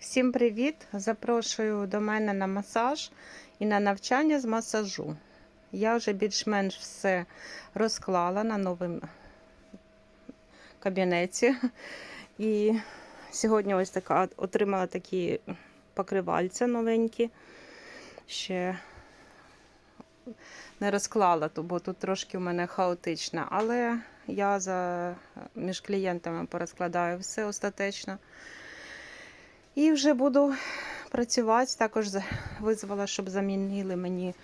Всім привіт! Запрошую до мене на масаж і на навчання з масажу. Я вже більш-менш все розклала на новому кабінеті. І сьогодні ось така отримала такі покривальця новенькі. Ще не розклала, бо тут трошки у мене хаотично. Але я за між клієнтами порозкладаю все остаточно. І вже буду працювати. Також визвала, щоб замінили мені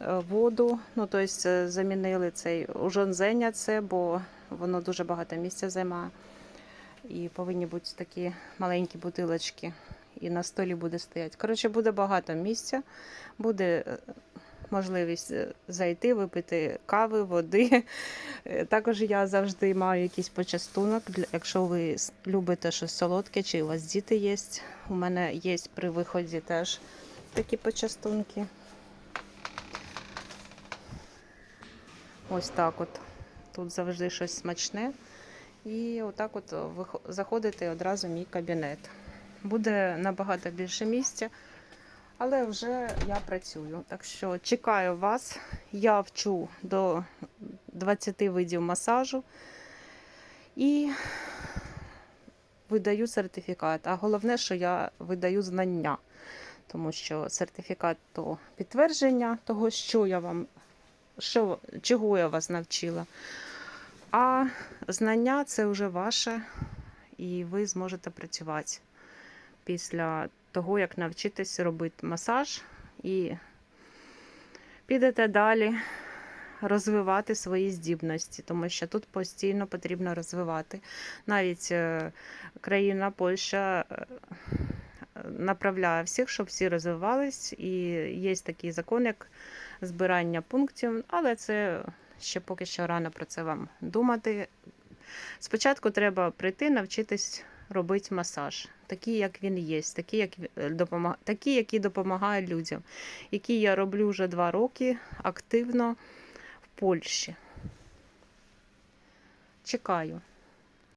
е, воду. Ну, тобто замінили цей ужонзення це, бо воно дуже багато місця займає. І повинні бути такі маленькі бутилочки. І на столі буде стояти. Коротше, буде багато місця, буде е, можливість е, зайти, випити кави, води. Е, Також я завжди маю якийсь почастунок. Якщо ви любите щось солодке, чи у вас діти є. У мене є при виході теж такі почастунки. Ось так от. Тут завжди щось смачне. І отак от вихо- заходите одразу в мій кабінет. Буде набагато більше місця, але вже я працюю. Так що чекаю вас. Я вчу до 20 видів масажу і видаю сертифікат. А головне, що я видаю знання, тому що сертифікат то підтвердження того, що я вам, що, чого я вас навчила. А знання це вже ваше, і ви зможете працювати після того, як навчитесь робити масаж і підете далі розвивати свої здібності, тому що тут постійно потрібно розвивати. Навіть е, країна Польща е, направляє всіх, щоб всі розвивались, і є такий закон, як збирання пунктів, але це ще поки що рано про це вам думати. Спочатку треба прийти, навчитись робити масаж, такий, як він є, такі, як, е, допомаг... такі, які допомагає людям, які я роблю вже два роки активно в Польщі. Чекаю.